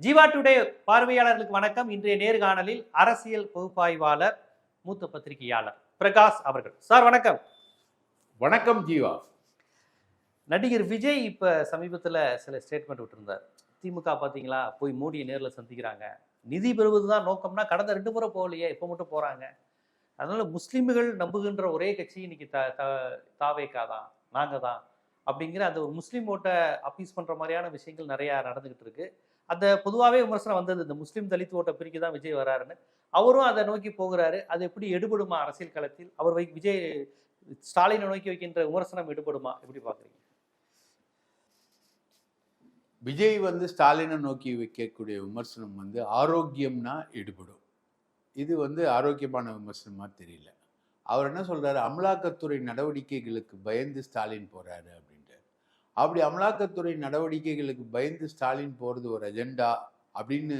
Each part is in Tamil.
ஜீவா டுடே பார்வையாளர்களுக்கு வணக்கம். இன்றைய நேர்காணலில் அரசியல் பகுப்பாய்வாளர் மூத்த பத்திரிகையாளர் பிரகாஷ் அவர்கள். சார் வணக்கம். வணக்கம் ஜீவா. நடிகர் விஜய் இப்ப சமீபத்துல சில ஸ்டேட்மெண்ட் விட்டுருந்தார். திமுக பாத்தீங்களா போய் மோடியை நேர்ல சந்திக்கிறாங்க. நிதி பெறுவது தான் நோக்கம்னா கடந்த ரெண்டு முறை போகலையே இப்போ மட்டும் போறாங்க. அதனால முஸ்லிம்கள் நம்புகின்ற ஒரே கட்சி இன்னைக்கு த த- தாவேகா தான் நாங்க தான் அப்படிங்கிற அந்த ஒரு முஸ்லீம் ஓட்டை அப்பீஸ் பண்ற மாதிரியான விஷயங்கள் நிறைய நடந்துகிட்டு இருக்கு. அந்த பொதுவாகவே விமர்சனம் வந்தது. இந்த முஸ்லீம் தலித் ஓட்டை பிரிக்க தான் விஜய் வராருன்னு. அவரும் அதை நோக்கி போகிறாரு. அது எப்படி எடுபடுமா அரசியல் களத்தில்? அவர் வை- விஜய் ஸ்டாலினை நோக்கி வைக்கின்ற விமர்சனம் எடுபடுமா? எப்படி பார்க்குறீங்க? விஜய் வந்து ஸ்டாலினை நோக்கி வைக்கக்கூடிய விமர்சனம் வந்து ஆரோக்கியம்னா ஈடுபடும் இது வந்து ஆரோக்கியமான விமர்சனமா தெரியல. அவர் என்ன சொல்றாரு? அமலாக்கத்துறை நடவடிக்கைகளுக்கு பயந்து ஸ்டாலின் போறாரு அப்படின்னு. அப்படி அமலாக்கத்துறை நடவடிக்கைகளுக்கு பயந்து ஸ்டாலின் போகிறது ஒரு அஜெண்டா அப்படின்னு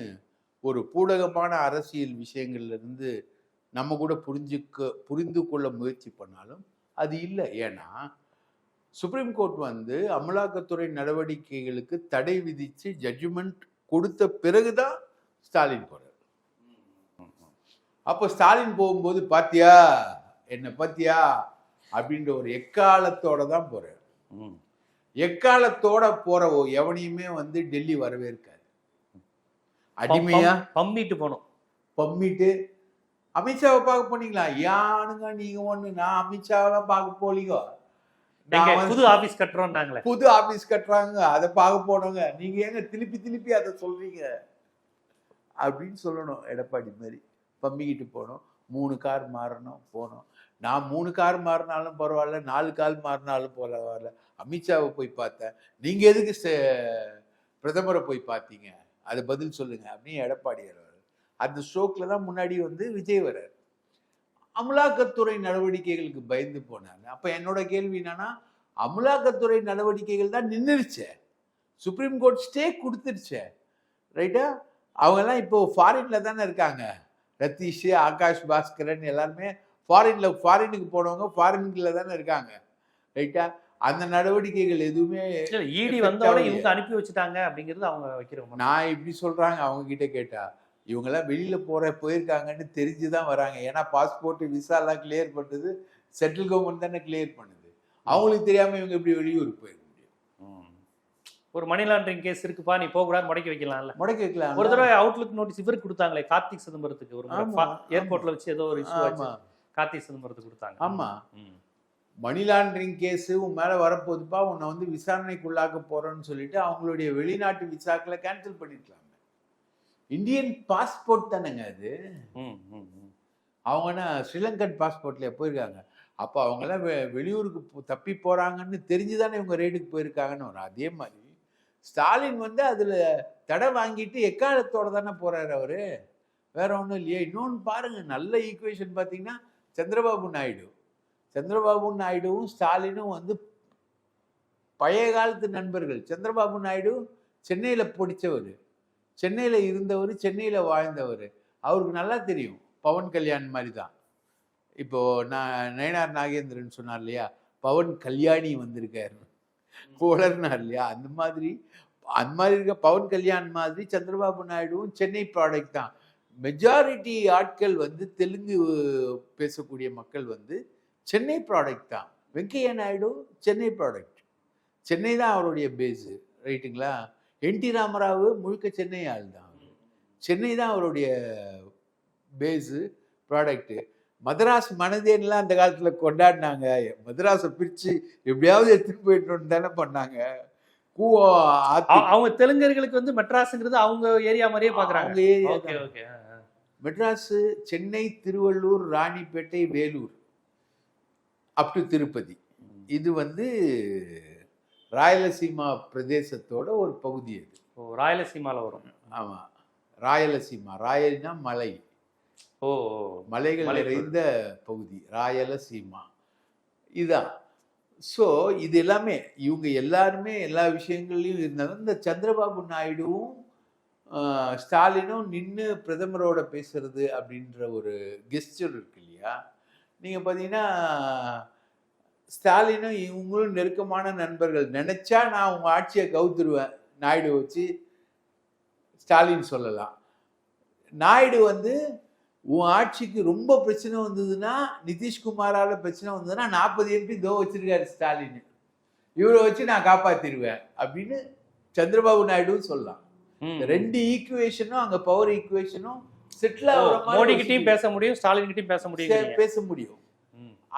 ஒரு பூடகமான அரசியல் விஷயங்கள்லேருந்து நம்ம கூட புரிஞ்சுக்க புரிந்து கொள்ள முயற்சி பண்ணாலும் அது இல்லை. ஏன்னா சுப்ரீம் கோர்ட் வந்து அமலாக்கத்துறை நடவடிக்கைகளுக்கு தடை விதித்து ஜட்ஜ்மெண்ட் கொடுத்த பிறகு தான் ஸ்டாலின் போகிறார் அப்போ ஸ்டாலின் போகும்போது பாத்தியா? என்னை பாத்தியா? அப்படின்ற ஒரு எக்காலத்தோட தான் போகிறார் எக்காலத்தோட போற ஒ- எவனையுமே வந்து டெல்லி வரவேற்காது. அடிமையா? பம்- பம்மிட்டு போனோம் பம்மிட்டு அமித்ஷாவை பார்க்க போனீங்களா? யானுங்க நீங்க ஒண்ணு நான் அமித்ஷாவெல்லாம் பார்க்க போலீங்க புது ஆபீஸ் கட்டுறோம்னாங்களே புது ஆபீஸ் கட்டுறாங்க அதை பார்க்க போனவங்க நீங்க ஏங்க திருப்பி திருப்பி அதை சொல்றீங்க? அப்படின்னு சொல்லணும் எடப்பாடி மாதிரி. பம்பிக்கிட்டு போனோம். மூணு கார் மாறணும் போனோம். நான் மூணு கார் மாறினாலும் பரவாயில்ல நாலு கால் மாறினாலும் பரவாயில்ல. அமித்ஷாவை போய் பார்த்தேன். நீங்கள் எதுக்கு பிரதமரை போய் பார்த்தீங்க? அதை பதில் சொல்லுங்க. அப்படின்னு எடப்பாடி வர்றாரு அந்த ஸ்ட்ரோக்கில் தான் முன்னாடி வந்து விஜய் வர்றார். அமலாக்கத்துறை நடவடிக்கைகளுக்கு பயந்து போனாங்க. அப்போ என்னோட கேள்வி என்னன்னா அமலாக்கத்துறை நடவடிக்கைகள் தான் நின்றுருச்சே சுப்ரீம் கோர்ட் ஸ்டே கொடுத்துருச்சே. ரைட்டா அவங்கெல்லாம் இப்போ ஃபாரின்ல தானே இருக்காங்க. ரத்தீஷ் ஆகாஷ் பாஸ்கரன் எல்லாருமே ஃபாரின்ல ஃபாரினுக்கு போனவங்க ஃபாரின்ல தானே இருக்காங்க ரைட்டா அந்த நடவடிக்கைகள் எதுவுமே Effect வந்தோட ஆகலையே. இவங்க அனுப்பி வச்சுட்டாங்க அப்படிங்கிறது அவங்க வைக்கிற விமர்சனம். நான் இப்படி சொல்றாங்க அவங்க கிட்ட. கேட்டா இவங்கெல்லாம் வெளியில போற போயிருக்காங்கன்னு தெரிஞ்சுதான் வராங்க. ஏன்னா பாஸ்போர்ட் விசா எல்லாம் கிளியர் பண்ணது சென்ட்ரல் கவர்மெண்ட் தானே கிளியர் பண்ணுது. அவங்களுக்கு தெரியாம இவங்க எப்படி வெளியூருக்கு போயிருக்க முடியும். ஒரு மணி லாண்டரிங் கேஸ் இருக்குப்பா நீ போக கூடாது முடக்கி வைக்கலாம்ல. முடக்கி வைக்கலாம் ஒரு தடவை அவுட்லுக் நோட்டீஸ் இவருக்கு கொடுத்தாங்களே கார்த்திக் சிதம்பரத்துக்கு. ஒரு ஏர்போர்ட்ல வச்சு ஏதோ ஒரு இஷ்யூ ஆச்சு. ஆமா கார்த்திக் சிதம்பரத்துக்கு கொடுத்தாங்க. ஆமா. மணி லாண்டரிங் கேஸ் உன் மேல வரப்போகுதுப்பா உன்னை வந்து விசாரணைக்குள்ளாக்க போறோன்னு சொல்லிட்டு அவங்களுடைய வெளிநாட்டு விசாக்களை கேன்சல் பண்ணிருக்கலாமே இந்தியன் பாஸ்போர்ட் தானேங்க அது? ம், ம், ம். அவங்க என்ன ஸ்ரீலங்கன் பாஸ்போர்ட்ல போயிருக்காங்க? அப்போ அவங்கெல்லாம் வெ- வெளியூருக்கு தப்பி போறாங்கன்னு தெரிஞ்சுதானே இவங்க ரெய்டுக்கு போயிருக்காங்கன்னு வரும். அதே மாதிரி ஸ்டாலின் வந்து அதுல தடை வாங்கிட்டு எக்காலத்தோட தானே போறாரு அவரு? வேற ஒன்றும் இல்லையே. இன்னொன்று பாருங்க நல்ல ஈக்குவேஷன் பார்த்தீங்கன்னா சந்திரபாபு நாயுடு. சந்திரபாபு நாயுடுவும் ஸ்டாலினும் வந்து பழைய காலத்து நண்பர்கள். சந்திரபாபு நாயுடு சென்னையில் பிடிச்சவர். சென்னையில் இருந்தவர் சென்னையில் வாழ்ந்தவர். அவருக்கு நல்லா தெரியும். பவன் கல்யாண் மாதிரி தான் இப்போ நான் நயனார் நாகேந்திரன் சொன்னார் இல்லையா? பவன் கல்யாணி வந்திருக்காரு. புலர்னார் இல்லையா? அந்த மாதிரி அந்த மாதிரி இருக்க பவன் கல்யாண் மாதிரி சந்திரபாபு நாயுடுவும் சென்னை ப்ராடக்ட் தான். மெஜாரிட்டி ஆட்கள் வந்து தெலுங்கு பேசக்கூடிய மக்கள் வந்து சென்னை ப்ராடக்ட் தான் வெங்கையா நாயுடு சென்னை ப்ராடக்ட் சென்னை தான் அவருடைய பேஸு ரைட்டுங்களா என் டி ராமராவு முழுக்க சென்னை ஆள் தான் சென்னை தான் அவருடைய பேஸு ப்ராடக்ட்டு மதராஸ் மனதேன்லாம் அந்த காலத்தில் கொண்டாடினாங்க மதராஸை பிரித்து எப்படியாவது எடுத்துகிட்டு போயிட்டோன்னு தானே பண்ணாங்க கூவா அவங்க தெலுங்கர்களுக்கு வந்து மெட்ராஸுங்கிறது அவங்க ஏரியா மாதிரியே பார்க்குறாங்க அவங்க area okay okay Madras Chennai Tiruvallur Ranipet Vellore up to Tirupati. இது வந்து ராயலசீமா பிரதேசத்தோட ஒரு பகுதி அது. ஓ ராயலசீமால வரும். ஆமாம் ராயலசீமா ராயல்னா மலை. ஓ மலைகள். நிறைந்த பகுதி ராயலசீமா. இதான். ஸோ இது எல்லாமே இவங்க எல்லாருமே எல்லா விஷயங்கள்லையும் இருந்தாங்க இந்த சந்திரபாபு நாயுடுவும் ஸ்டாலினும் நின்று பிரதமரோட பேசுறது அப்படின்ற ஒரு கெஸ்டர் இருக்கு இல்லையா? நீங்கள் பார்த்தீங்கன்னா ஸ்டாலினும் இவங்களும் நெருக்கமான நண்பர்கள். நினச்சா நான் உங்கள் ஆட்சியை கவுத்துருவேன். நாயுடு வச்சு ஸ்டாலின் சொல்லலாம். நாயுடு வந்து உன் ஆட்சிக்கு ரொம்ப பிரச்சனை வந்ததுன்னா நிதிஷ்குமாரால் பிரச்சனை வந்ததுன்னா நாற்பது எம்பி தோ வச்சிருக்காரு ஸ்டாலின். இவரை வச்சு நான் காப்பாற்றிடுவேன் அப்படின்னு சந்திரபாபு நாயுடுவும் சொல்லலாம். ரெண்டு ஈக்குவேஷனும் அங்க பவர் ஈக்குவேஷனும் செட்டில் ஆகுற மாதிரி மோடி ஒரு கிட்டயும் பேச முடியும் ஸ்டாலின் கிட்டயும் பேச முடியும் பேச முடியும்.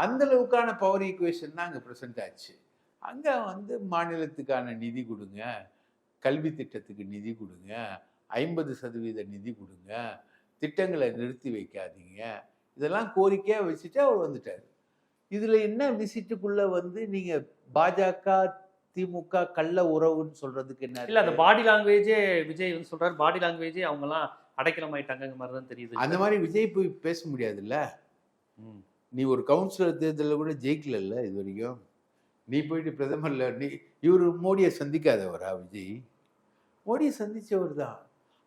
அந்த அளவுக்கான பவர் ஈக்குவேஷன் தான் அங்கே ப்ரெசென்ட் ஆச்சு. அங்கே வந்து மாநிலத்துக்கான நிதி கொடுங்க கல்வி திட்டத்துக்கு நிதி கொடுங்க ஐம்பது சதவீத நிதி கொடுங்க திட்டங்களை நிறுத்தி வைக்காதீங்க. இதெல்லாம் கோரிக்கையாக வச்சுட்டு அவர் வந்துட்டார். இதில் என்ன விசிட்டுக்குள்ளே வந்து நீங்கள் பாஜக திமுக கள்ள உறவுன்னு சொல்றதுக்கு என்ன இல்ல அந்த? பாடி லாங்குவேஜே விஜய் வந்து சொல்றாரு. பாடி லாங்குவேஜே அவங்க எல்லாம் அடைக்கலமாயிட்டாங்க மாதிரி தான் தெரியுது அந்த மாதிரி விஜய் போய் பேச முடியாதுல்ல? ம். நீ ஒரு கவுன்சிலர் தேர்தலில் கூட ஜெயிக்கலல்ல இது வரைக்கும் நீ போயிட்டு பிரதமர்ல நீ இவர் மோடியை சந்திக்காதவரா விஜய்? மோடியை சந்திச்சவர் தான்.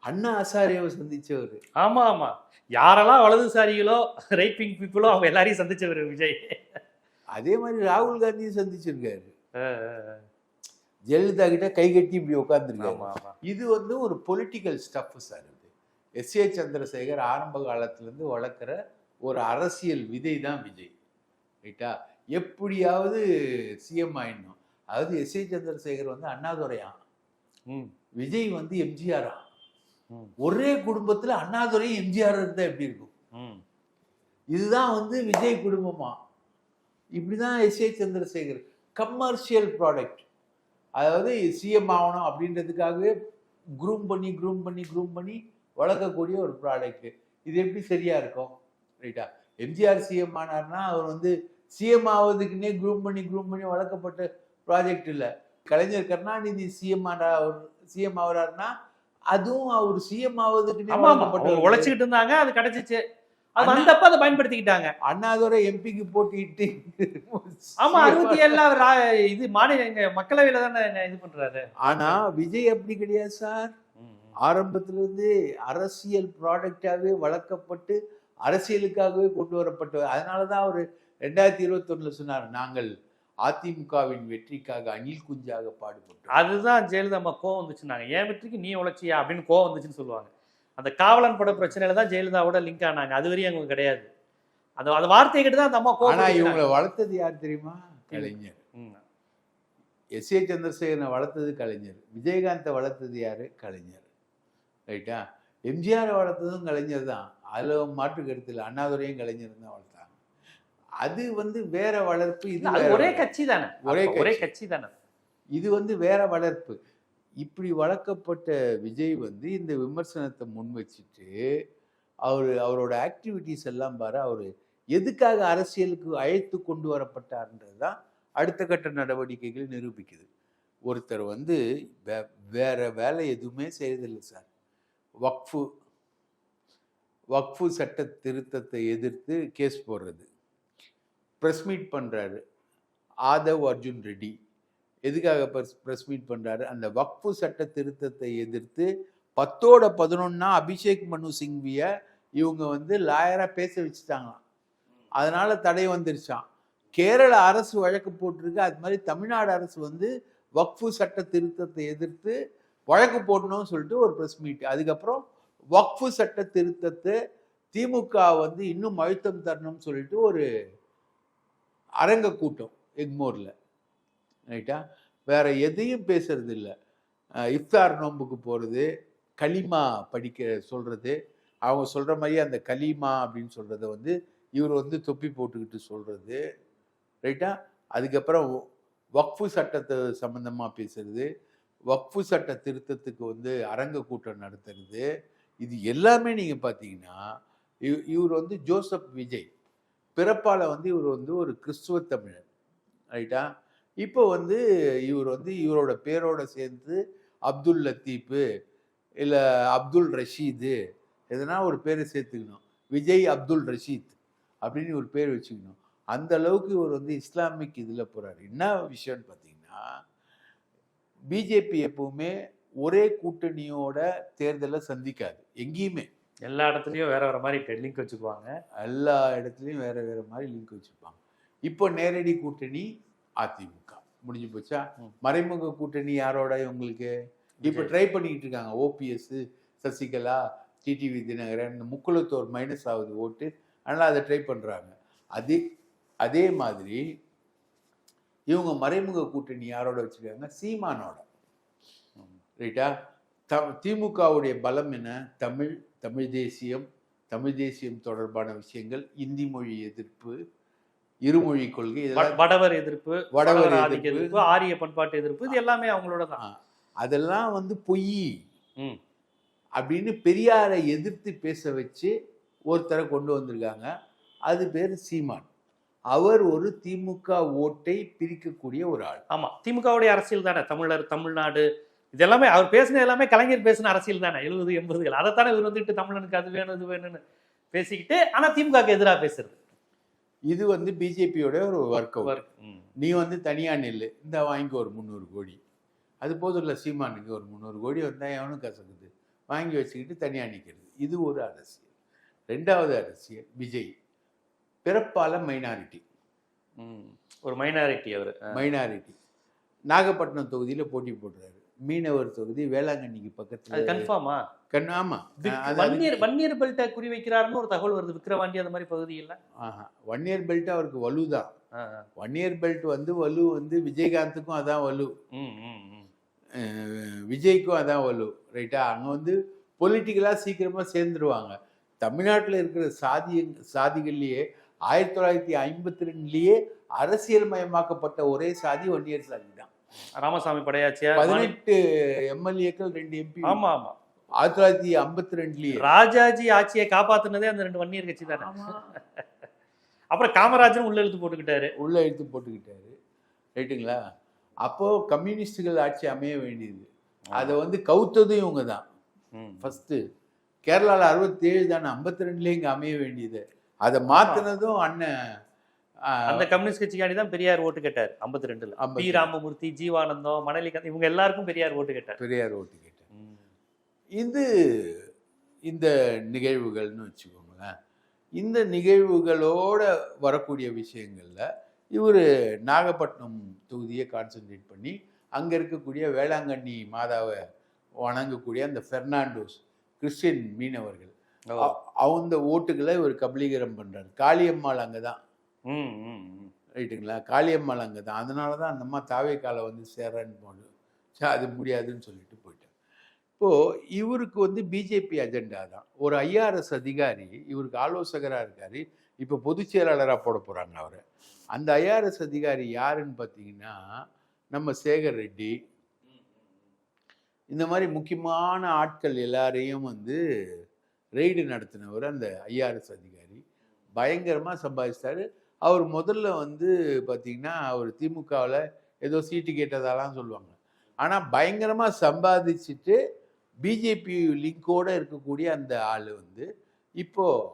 அண்ணா ஹசாரேவை சந்திச்சவர். ஆமா ஆமா. யாரெல்லாம் வலதுசாரிகளோ ரைட் விங் பீப்புளோ அவங்க எல்லாரையும் சந்திச்சவர் விஜய். அதே மாதிரி ராகுல் காந்தியும் சந்திச்சிருக்காரு. ஜெயலலிதா கிட்ட கை கட்டி இப்படி ஆமா இது வந்து ஒரு பொலிட்டிக்கல் ஸ்டஃப் சார் இது. எஸ். ஏ. சந்திரசேகர் ஆரம்ப காலத்திலேருந்து வளர்க்குற ஒரு அரசியல் விதை தான் விஜய். ரைட்டா? எப்படியாவது சிஎம் ஆயிடணும். அதாவது எஸ். ஏ. சந்திரசேகர் வந்து அண்ணாதுரையான் ம். விஜய் வந்து எம்ஜிஆரா ம். ஒரே குடும்பத்துல அண்ணாதுரை எம்ஜிஆர் இருந்தா எப்படி இருக்கும்? ம். இதுதான் வந்து விஜய் குடும்பமா. இப்படிதான் எஸ். ஏ. சந்திரசேகர். கமர்ஷியல் ப்ராடக்ட் அதாவது சிஎம் ஆகணும் அப்படின்றதுக்காகவே க்ரூம் பண்ணி க்ரூம் பண்ணி க்ரூம் பண்ணி வளர்க்கக்கூடிய ஒரு ப்ராடக்ட் இது எப்படி சரியா இருக்கும்? ரைட்டா எம்ஜிஆர் சிஎம் ஆனார்னா அவர் வந்து சிஎம் ஆவதுக்குன்னே க்ரூம் பண்ணி க்ரூம் பண்ணி வளர்க்கப்பட்ட ப்ராஜெக்ட் இல்லை. கலைஞர் கருணாநிதி சிஎம் ஆனா சிஎம் ஆகுறாருன்னா அதுவும் அவர் சிஎம் ஆவதுக்குன்னே உழைச்சிக்கிட்டு இருந்தாங்க அது கிடைச்சிச்சு. அது வந்தப்ப அதை பயன்படுத்திக்கிட்டாங்க. அண்ணாதுரை எம்பிக்கு போட்டிட்டு ஆமா அறுபத்தி ஏழுல அவர் இது மாநில மக்களவையில தானே இது பண்றாரு? ஆனா விஜய் அப்படி கிடையாது சார். ஆரம்பத்துல இருந்து அரசியல் ப்ராடக்டாவே வளர்க்கப்பட்டு அரசியலுக்காகவே கொண்டு வரப்பட்ட அதனாலதான் அவர் ரெண்டாயிரத்தி இருபத்தொன்னுல சொன்னார் நாங்கள் அதிமுகவின் வெற்றிக்காக அணில் குஞ்சாக பாடுபட்டோம். அதுதான் ஜெயலலிதா அம்மா கோவம் வந்துச்சுன்னாங்க. ஏன் வெற்றிக்கு நீ உழைச்சியா? அப்படின்னு கோவம் வந்துச்சுன்னு சொல்லுவாங்க. அந்த காவலன் பட பிரச்சனையில தான் ஜெயலலிதாவோட லிங்க் ஆனாங்க. அது வரையும் அவங்க கிடையாது. அந்த அந்த வார்த்தையை கிட்ட தான் அந்த அம்மா கோவம். இவங்களை வளர்த்தது யார் தெரியுமா? கலைஞர். எஸ் ஏ சந்திரசேகரனை வளர்த்தது கலைஞர். விஜயகாந்தை வளர்த்தது யாரு? கலைஞர். ரைட்டா? எம்ஜிஆரை வளர்த்ததும் கலைஞர் தான். அதுல மாற்று கருத்து இல்லை. அண்ணாதுரையும் கலைஞர் தான் வளர்த்தாங்க. அது வந்து வேற வளர்ப்பு இது ஒரே. கட்சி தானே. ஒரே ஒரே கட்சி. கட்சி தானே. இது வந்து வேற வளர்ப்பு. இப்படி வளர்க்கப்பட்ட விஜய் வந்து இந்த விமர்சனத்தை முன் வச்சுட்டு அவர் அவரோட ஆக்டிவிட்டீஸ் எல்லாம் பாரு அவர் எதுக்காக அரசியலுக்கு அழைத்து கொண்டு வரப்பட்டார்ன்றது தான் அடுத்த கட்ட நடவடிக்கைகள் நிரூபிக்குது. ஒருத்தர் வந்து வே- வேற வேலை எதுவுமே செய்யறதில்லை சார். வக்ஃபு வக்ஃபு சட்ட திருத்தத்தை எதிர்த்து கேஸ் போடுறது. ப்ரெஸ் மீட் பண்ணுறாரு ஆதவ் அர்ஜுன் ரெட்டி. எதுக்காக ப்ரெஸ் ப்ரெஸ் மீட் பண்ணுறாரு அந்த வக்ஃபு சட்ட திருத்தத்தை எதிர்த்து பத்தோட பதினொன்னா அபிஷேக் மனு சிங்வியை இவங்க வந்து லாயராக பேச வச்சுட்டாங்களாம். அதனால தடை வந்துருச்சான் கேரள அரசு வழக்கு போட்டிருக்கு. அது மாதிரி தமிழ்நாடு அரசு வந்து வக்ஃபு சட்ட திருத்தத்தை எதிர்த்து வழக்கு போடணும்னு சொல்லிட்டு ஒரு ப்ரெஸ் மீட். அதுக்கப்புறம் வக்ஃபு சட்ட திருத்தத்தை திமுக வந்து இன்னும் அழுத்தம் தரணும்னு சொல்லிட்டு ஒரு அரங்க கூட்டம் எக்மோரில். ரைட்டா? வேறு எதையும் பேசுறது இல்லை இஃப்தார் நோன்புக்கு போகிறது களிமா படிக்க சொல்கிறது அவங்க சொல்கிற மாதிரி அந்த களிமா அப்படின்னு சொல்கிறத வந்து இவர் வந்து தொப்பி போட்டுக்கிட்டு சொல்கிறது ரைட்டா? அதுக்கப்புறம் வக்ஃபு சட்டத்தை சம்மந்தமாக பேசுறது வக்ஃபு சட்ட திருத்தத்துக்கு வந்து அரங்க கூட்டம் நடத்துறது இது எல்லாமே நீங்கள் பார்த்தீங்கன்னா இவ் இவர் வந்து ஜோசப் விஜய் பிறப்பால் வந்து இவர் வந்து ஒரு கிறிஸ்துவ தமிழர் ரைட்டா? இப்போ வந்து இவர் வந்து இவரோட பேரோட சேர்ந்து அப்துல் லத்தீப்பு இல்லை அப்துல் ரஷீது எதனா ஒரு பேரை சேர்த்துக்கணும். விஜய் அப்துல் ரஷீத் அப்படின்னு ஒரு பேர் வச்சுக்கணும். அந்த அளவுக்கு இவர் வந்து இஸ்லாமிக் இதில் போறாரு. என்ன விஷயம்னு பார்த்தீங்கன்னா பிஜேபி எப்பவுமே ஒரே கூட்டணியோட தேர்தலை சந்திக்காது. எங்கேயுமே. எல்லா இடத்துலயும் வேற வேற மாதிரி லிங்க் வச்சுக்குவாங்க. எல்லா இடத்துலையும் வேற வேற மாதிரி லிங்க் வச்சிருப்பாங்க இப்போ நேரடி கூட்டணி அதிமுக. முடிஞ்சு போச்சா. மறைமுக கூட்டணி யாரோட உங்களுக்கு? இப்போ. ட்ரை பண்ணிக்கிட்டு இருக்காங்க. ஓபிஎஸ் சசிகலா டிடிவி தினகரன் இந்த முக்குளத்தோர் மைனஸ் ஆகுது ஓட்டு. அதனால் அதை ட்ரை பண்ணுறாங்க அதே அதே மாதிரி இவங்க மறைமுக கூட்டணி யாரோட வச்சுருக்காங்க? சீமானோட. ரைட்டா? த திமுகவுடைய பலம் என்ன? தமிழ் தமிழ் தேசியம் தமிழ் தேசியம் தொடர்பான விஷயங்கள் இந்தி மொழி எதிர்ப்பு இருமொழி கொள்கை வடவர் எதிர்ப்பு வடவர் எதிர்ப்பு. ஆரிய பண்பாட்டு எதிர்ப்பு இது எல்லாமே அவங்களோட தான். அதெல்லாம் வந்து பொய் ம். அப்படின்னு பெரியாரை எதிர்த்து பேச வச்சு ஒருத்தரை கொண்டு வந்திருக்காங்க. அது பேர் சீமான். அவர் ஒரு திமுக ஓட்டை பிரிக்கக்கூடிய ஒரு ஆள். ஆமா திமுகவுடைய அரசியல் தானே தமிழர் தமிழ்நாடு இது எல்லாமே அவர் பேசின எல்லாமே கலைஞர் பேசின அரசியல் தானே எழுபது எண்பதுகள். அதைத்தானே இவர் வந்துட்டு தமிழனுக்கு அது வேணும் இது வேணும்னு பேசிக்கிட்டு ஆனா திமுகக்கு எதிரா பேசுறது. இது வந்து பிஜேபியோட ஒரு ஒர்க் அவுட். நீ வந்து தனியா நெல்லு. இந்த வாங்கிக்க ஒரு முந்நூறு கோடி. அது போதும் இல்லை சீமானுக்கு ஒரு முந்நூறு கோடி வந்தால் எவனும் கசக்குது. வாங்கி வச்சுக்கிட்டு தனியா நிற்கிறது இது ஒரு அரசியல். ரெண்டாவது அரசியல் விஜய். பிறப்பால மைனாரிட்டி. ஒரு மைனாரிட்டி அவர். மைனாரிட்டி நாகப்பட்டினம் தொகுதியில போட்டி போடுறாரு. மீனவர் தொகுதி வேளாங்கண்ணிக்கு பக்கத்துல கன்ஃபார்மா கண் ஆமா. அது வன்னியர் வன்னியர் பெல்ட்டை குறி வைக்கிறாருன்னு ஒரு தகவல் வருது. விக்கிரவாண்டி அந்த மாதிரி பகுதியில் ஆஹா. ஒன் இயர் பெல்ட் அவருக்கு வலுதான் ஒன் இயர் பெல்ட் வந்து வலு வந்து விஜயகாந்துக்கும் அதான் வலு. விஜய்க்கும் அதான் வலு. ரைட்டா அங்கே வந்து பொலிட்டிக்கலாக சீக்கிரமாக சேர்ந்துருவாங்க. தமிழ்நாட்டில் இருக்கிற சாதி சாதிகள்லேயே ஆயிரத்தி தொள்ளாயிரத்தி ஐம்பத்தி ரெண்டுலேயே அரசியல் மயமாக்கப்பட்ட ஒரே சாதி ஒன்னியர் சாதி தான் ராமசாமி படையாச்சியார் பதினெட்டு எம்எல்ஏக்கள் ரெண்டு எம்பி. ஆமா ஆமா. ஆயிரத்தி தொள்ளாயிரத்தி ஐம்பத்தி ரெண்டுலேயே ராஜாஜி ஆட்சியை காப்பாத்துனதே அந்த ரெண்டு வன்னியர் கட்சி தானே? அப்புறம் காமராஜரும் உள்ள இழுத்து போட்டுக்கிட்டாரு. உள்ள இழுத்து போட்டுக்கிட்டாரு. ரைட்டுங்களா அப்போ கம்யூனிஸ்டுகள் ஆட்சி அமைய வேண்டியது. அதை வந்து கவுத்ததும் இவங்க தான். ஃபர்ஸ்ட் கேரளால அறுபத்தி ஏழு தானே ஐம்பத்தி ரெண்டுல இங்க அமைய வேண்டியது. அதை மாத்தினதும் அண்ணன் அந்த கம்யூனிஸ்ட் கட்சிக்காண்டி தான் பெரியார் ஓட்டு கேட்டார் ஐம்பத்தி ரெண்டுல பி 52. ராமமூர்த்தி ஜீவானந்தம் மணலிகாந்த் இவங்க எல்லாருக்கும் பெரியார் ஓட்டு கேட்டார். பெரியார் ஓட்டு கேட்டேன் இது இந்த நிகழ்வுகள்னு வச்சுக்கோங்களேன் இந்த நிகழ்வுகளோட வரக்கூடிய விஷயங்கள்ல இவர் நாகப்பட்டினம் தொகுதியை கான்சென்ட்ரேட் பண்ணி அங்க இருக்கக்கூடிய வேளாங்கண்ணி மாதாவை வணங்கக்கூடிய அந்த பெர்னாண்டோஸ் கிறிஸ்டியன் மீனவர்கள். அந்த ஓட்டுகளை இவர் கபலீகரம் பண்றாரு. காளியம்மாள் ம், ம். ரைட்டுங்களா? காளியம்மாள் அங்கே தான். அதனால தான் அந்த அம்மா தாவே காலை வந்து சேர்றேன்னு போடு. சே அது முடியாதுன்னு சொல்லிட்டு போயிட்டேன் இப்போது இவருக்கு வந்து பிஜேபி அஜெண்டா தான். ஒரு ஐஆர்எஸ் அதிகாரி இவருக்கு ஆலோசகராக இருக்காரு. இப்போ பொதுச் செயலாளராக போட போகிறாங்க அவரை. அந்த ஐஆர்எஸ் அதிகாரி யாருன்னு பார்த்தீங்கன்னா நம்ம சேகர் ரெட்டி. இந்த மாதிரி முக்கியமான ஆட்கள் எல்லாரையும் வந்து ரெய்டு நடத்தினவர் அந்த ஐஆர்எஸ் அதிகாரி. பயங்கரமாக சம்பாதிச்சிட்டாரு. அவர் முதல்ல வந்து பார்த்தீங்கன்னா அவர் திமுகவில் ஏதோ சீட்டு கேட்டதாலாம் சொல்லுவாங்க. ஆனால் பயங்கரமாக சம்பாதிச்சுட்டு பிஜேபி லிங்கோடு இருக்கக்கூடிய அந்த ஆள் வந்து இப்போது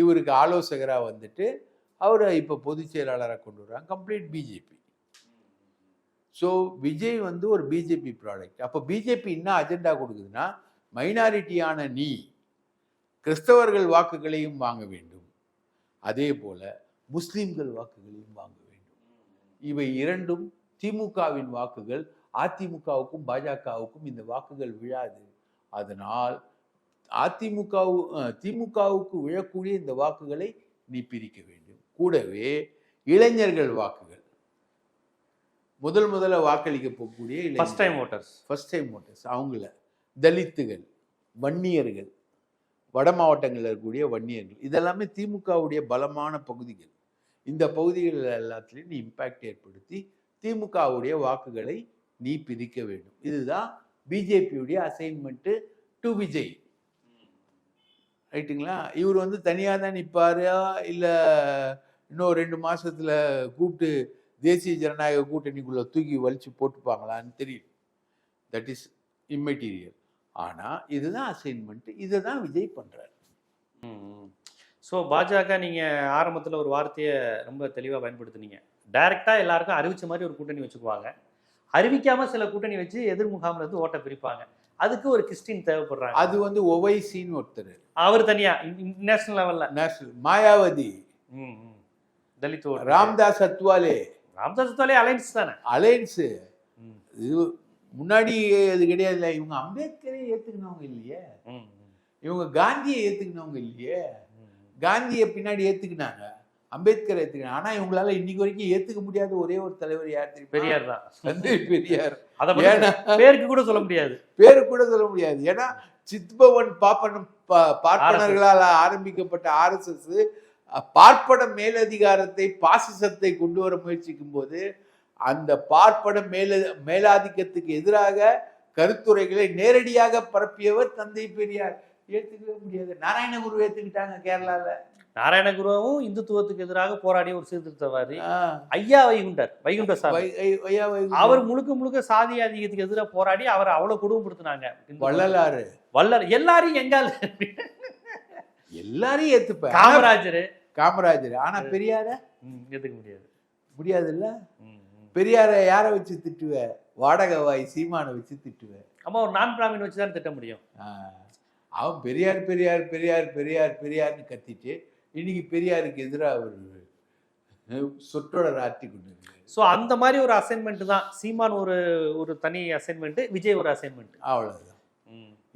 இவருக்கு ஆலோசகராக வந்துட்டு அவரை இப்போ பொதுச் செயலாளராக கொண்டு வர்றாங்க. Complete BJP. ஸோ விஜய் வந்து ஒரு பிஜேபி ப்ராடக்ட். அப்போ பிஜேபி என்ன அஜெண்டா கொடுக்குதுன்னா மைனாரிட்டியான நீ கிறிஸ்தவர்கள் வாக்குகளையும் வாங்க வேண்டும். அதே போல் முஸ்லிம்கள் வாக்குகளையும் வாங்க வேண்டும். இவை இரண்டும் திமுகவின் வாக்குகள் அதிமுகவுக்கும் பாஜகவுக்கும் இந்த வாக்குகள் விழாது. அதனால் அதிமுக திமுகவுக்கு விழக்கூடிய இந்த வாக்குகளை நீ பிரிக்க வேண்டும். கூடவே இளைஞர்கள் வாக்குகள். முதல் முதல்ல வாக்களிக்க போகக்கூடிய first time voters first time voters அவங்கள. தலித்துகள் வன்னியர்கள். வட மாவட்டங்களில் இருக்கக்கூடிய வன்னியர்கள். இதெல்லாமே திமுகவுடைய பலமான பகுதிகள். இந்த பகுதிகள் எல்லாத்துலேயும் நீ இம்பேக்ட் ஏற்படுத்தி திமுகவுடைய வாக்குகளை நீ பிரிக்க வேண்டும். இதுதான் பிஜேபியுடைய அசைன்மெண்ட்டு டு விஜய். ரைட்டுங்களா? இவர் வந்து தனியாக தான் நிற்பாரா இல்லை இன்னும் ரெண்டு மாதத்தில் கூப்பிட்டு தேசிய ஜனநாயக கூட்டணிக்குள்ளே தூக்கி வலிச்சு போட்டுப்பாங்களான்னு தெரியும் தட் இஸ் இம்மெட்டீரியல் ஆனால் இதுதான் அசைன்மெண்ட்டு இதை தான் விஜய் பண்ணுறாரு ஸோ பாஜக நீங்க ஆரம்பத்துல ஒரு வார்த்தையை ரொம்ப தெளிவா பயன்படுத்துனீங்க. டைரக்டா எல்லாருக்கும் அறிவிச்ச மாதிரி ஒரு கூட்டணி வச்சுக்குவாங்க. அறிவிக்காம சில கூட்டணி வச்சு எதிர் முகாம்ல இருந்து ஓட்டை பிரிப்பாங்க. அதுக்கு ஒரு கிறிஸ்டின் தேவைப்படுறாங்க. அது வந்து ஒவைசின்னு ஒருத்தர். அவர் தனியா நேஷனல் லெவல்ல நேஷனல் மாயாவதி. தலித் ராம்தாஸ் அத்வாலே ராம்தாஸ் தோலே அலைன்ஸ் தானே? அலைன்ஸு. இது முன்னாடி அது கிடையாதுல்ல இவங்க அம்பேத்கரை ஏத்துக்கினவங்க இல்லையே. இவங்க காந்தியை ஏத்துக்கினவங்க இல்லையே. காந்தியை பின்னாடி ஏத்துக்கினாங்க அம்பேத்கர் ஏத்துக்கினாங்க. ஆனா இவங்களால இன்னைக்கு வரைக்கும் ஏத்துக்க முடியாத ஒரே ஒரு தலைவர் யார் தெரியுமா? பெரியார் தான். தந்தை பெரியார். அதை பேருக்கு கூட சொல்ல முடியாது. பேரு கூட சொல்ல முடியாது. ஏன்னா சித்பவன் பாப்பன பா- பார்ப்பனர்களால் ஆரம்பிக்கப்பட்ட ஆர்எஸ்எஸ் பார்ப்பன மேலதிகாரத்தை பாசிசத்தை கொண்டு வர முயற்சிக்கும் போது அந்த பார்ப்பன மேல மேலாதிக்கத்துக்கு எதிராக கருத்துரைகளை நேரடியாக பரப்பியவர் தந்தை பெரியார். ஏத்துக்கவே முடியாது. நாராயணகுரு ஏத்துக்கிட்டாங்க கேரளால. நாராயணகுருவும் இந்துத்துவத்துக்கு எதிராக போராடிய ஒரு சீர்திருத்தவாதி. ஐயா வைகுண்டர் வைகுண்ட சாமி. அவர் முழுக்க முழுக்க சாதி அதிகத்துக்கு எதிராக போராடி அவரை அவ்வளவு கொடுமைப்படுத்தினாங்க. வள்ளலாறு வள்ளல் எல்லாரையும் எங்கால. எல்லாரையும் ஏத்துப்ப. காமராஜர். காமராஜர். ஆனா பெரியார? ஏத்துக்க முடியாது. முடியாதுல்ல? ம், ம். பெரியாரை யாரை வச்சு திட்டுவ? வாடகை வாய் சீமானை வச்சு திட்டுவ? ஆமா ஒரு நான் பிராமின் வச்சு தான் திட்ட முடியும். அவன் பெரியார் பெரியார் பெரியார் பெரியார் பெரியார்னு கத்திட்டு இன்னைக்கு பெரியாருக்கு எதிராக ஒரு சொற்றொடர் ஆற்றி கொண்டு ஸோ அந்த மாதிரி ஒரு அசைன்மெண்ட் தான். சீமான் ஒரு ஒரு தனி அசைன்மெண்ட் விஜய் ஒரு அசைன்மெண்ட் அவ்வளவுதான்.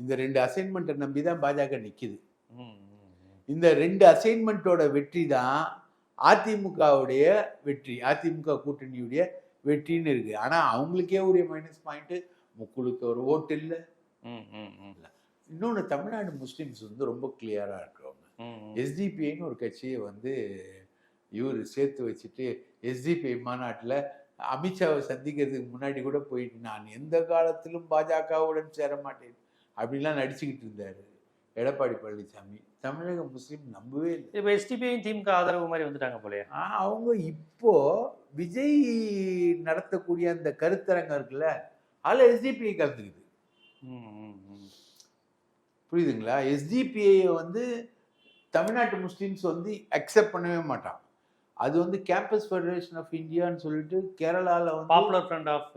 இந்த ரெண்டு அசைன்மெண்ட்டை நம்பி தான் பாஜக நிக்குது. ம் இந்த ரெண்டு அசைன்மெண்ட்டோட வெற்றி தான் அதிமுகவுடைய வெற்றி அதிமுக கூட்டணியுடைய வெற்றின்னு இருக்கு. ஆனா அவங்களுக்கே உரிய மைனஸ் பாயிண்ட் முக்குளுக்கு ஒரு ஓட்டு இல்லை. இன்னொன்று தமிழ்நாடு முஸ்லிம்ஸ் வந்து ரொம்ப கிளியராக இருக்கிறவங்க எஸ்டிபிஐன்னு ஒரு கட்சியை வந்து இவர் சேர்த்து வச்சுட்டு எஸ்டிபிஐ மாநாட்டில் அமித்ஷாவை சந்திக்கிறதுக்கு முன்னாடி கூட போயிட்டு நான் எந்த காலத்திலும் பாஜகவுடன் சேர மாட்டேன். அப்படிலாம் நடிச்சுக்கிட்டு இருந்தார் எடப்பாடி பழனிசாமி. தமிழக முஸ்லீம் நம்பவே இல்லை. இப்போ எஸ்டிபியும் திமுக ஆதரவு மாதிரி வந்துட்டாங்க போலயே. ஆ, அவங்க இப்போ விஜய் நடத்தக்கூடிய அந்த கருத்தரங்கம் இருக்குல்ல அதில் எஸ்டிபிஐ கலந்துக்குது. ம் புரியுதுங்களா? எஸ்டிபிஐ வந்து தமிழ்நாட்டு முஸ்லீம்ஸ் வந்து அக்செப்ட் பண்ணவே மாட்டான் அது வந்து கேம்பஸ் ஃபெடரேஷன் ஆஃப் இந்தியான்னு சொல்லிட்டு கேரளால வந்து பாப்புலர் ஃப்ரண்ட் ஆஃப்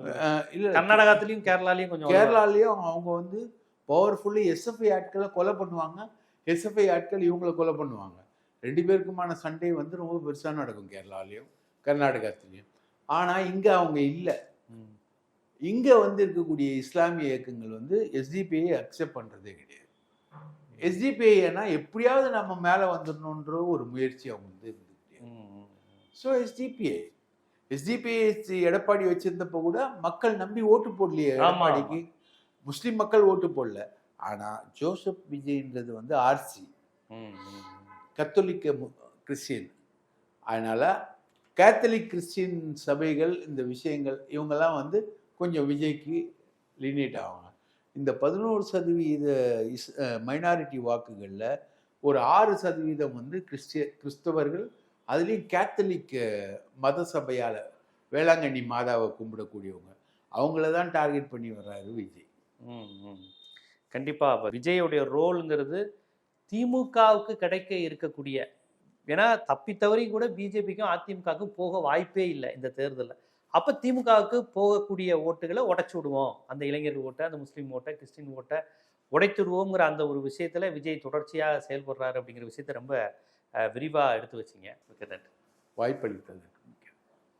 இல்ல கர்நாடகத்திலயும் கேரளாலயும் கொஞ்சம் கேரளாலயும் அவங்க வந்து பவர்ஃபுல்லி எஸ்எஃப்ஐ ஆட்களை கொலை பண்ணுவாங்க. எஸ்எஃப்ஐ ஆட்கள் இவங்களை கொலை பண்ணுவாங்க. ரெண்டு பேருக்குமான சண்டை வந்து ரொம்ப பெருசா நடக்கும் கேரளாலையும் கர்நாடகத்திலையும். ஆனா இங்க அவங்க இல்லை. இங்க வந்து இருக்கக்கூடிய இஸ்லாமிய இயக்கங்கள் வந்து எஸ்டிபிஐ அக்செப்ட் பண்றதே கிடையாது. எஸ்டிபிஐனா எப்படியாவது நம்ம மேல வந்துடணுன்ற ஒரு முயற்சி அவங்க வந்து ம். ஸோ எஸ்டிபிஐ எஸ்டிபிஐ எடப்பாடி வச்சிருந்தப்ப கூட மக்கள் நம்பி ஓட்டு போடலையே எடப்பாடிக்கு. முஸ்லிம் மக்கள் ஓட்டு போடல. ஆனா ஜோசப் விஜய்ன்றது வந்து ஆர்சி. கத்தோலிக்க கிறிஸ்டியன். அதனால கேத்தலிக் கிறிஸ்டியன் சபைகள் இந்த விஷயங்கள் இவங்கெல்லாம் வந்து கொஞ்சம் விஜய்க்கு லினியேட் ஆவாங்க. இந்த பதினோரு சதவீத இஸ் மைனாரிட்டி வாக்குகளில் ஒரு ஆறு சதவீதம் வந்து கிறிஸ்டிய கிறிஸ்தவர்கள் அதுலேயும் கேத்தலிக் மத சபையால் வேளாங்கண்ணி மாதாவை கும்பிடக்கூடியவங்க. அவங்கள தான் டார்கெட் பண்ணி வர்றாரு விஜய். ம், ம். விஜயோடைய ரோலுங்கிறது திமுகவுக்கு கிடைக்க இருக்கக்கூடிய ஏன்னா தப்பி தவறி கூட பிஜேபிக்கும் அதிமுகவுக்கும் போக வாய்ப்பே இல்லை இந்த தேர்தலில். அப்ப திமுகவுக்கு போகக்கூடிய ஓட்டுகளை உடைச்சு விடுவோம். அந்த இளைஞர் ஓட்டை அந்த முஸ்லீம் ஓட்டை கிறிஸ்டின் ஓட்டை உடைத்துடுவோங்கிற அந்த ஒரு விஷயத்துல விஜய் தொடர்ச்சியாக செயல்படுறாரு அப்படிங்கிற விஷயத்த ரொம்ப விரிவாக விரிவா எடுத்து வச்சிங்க. மிக்க நன்றி. வாய்ப்பளித்தது.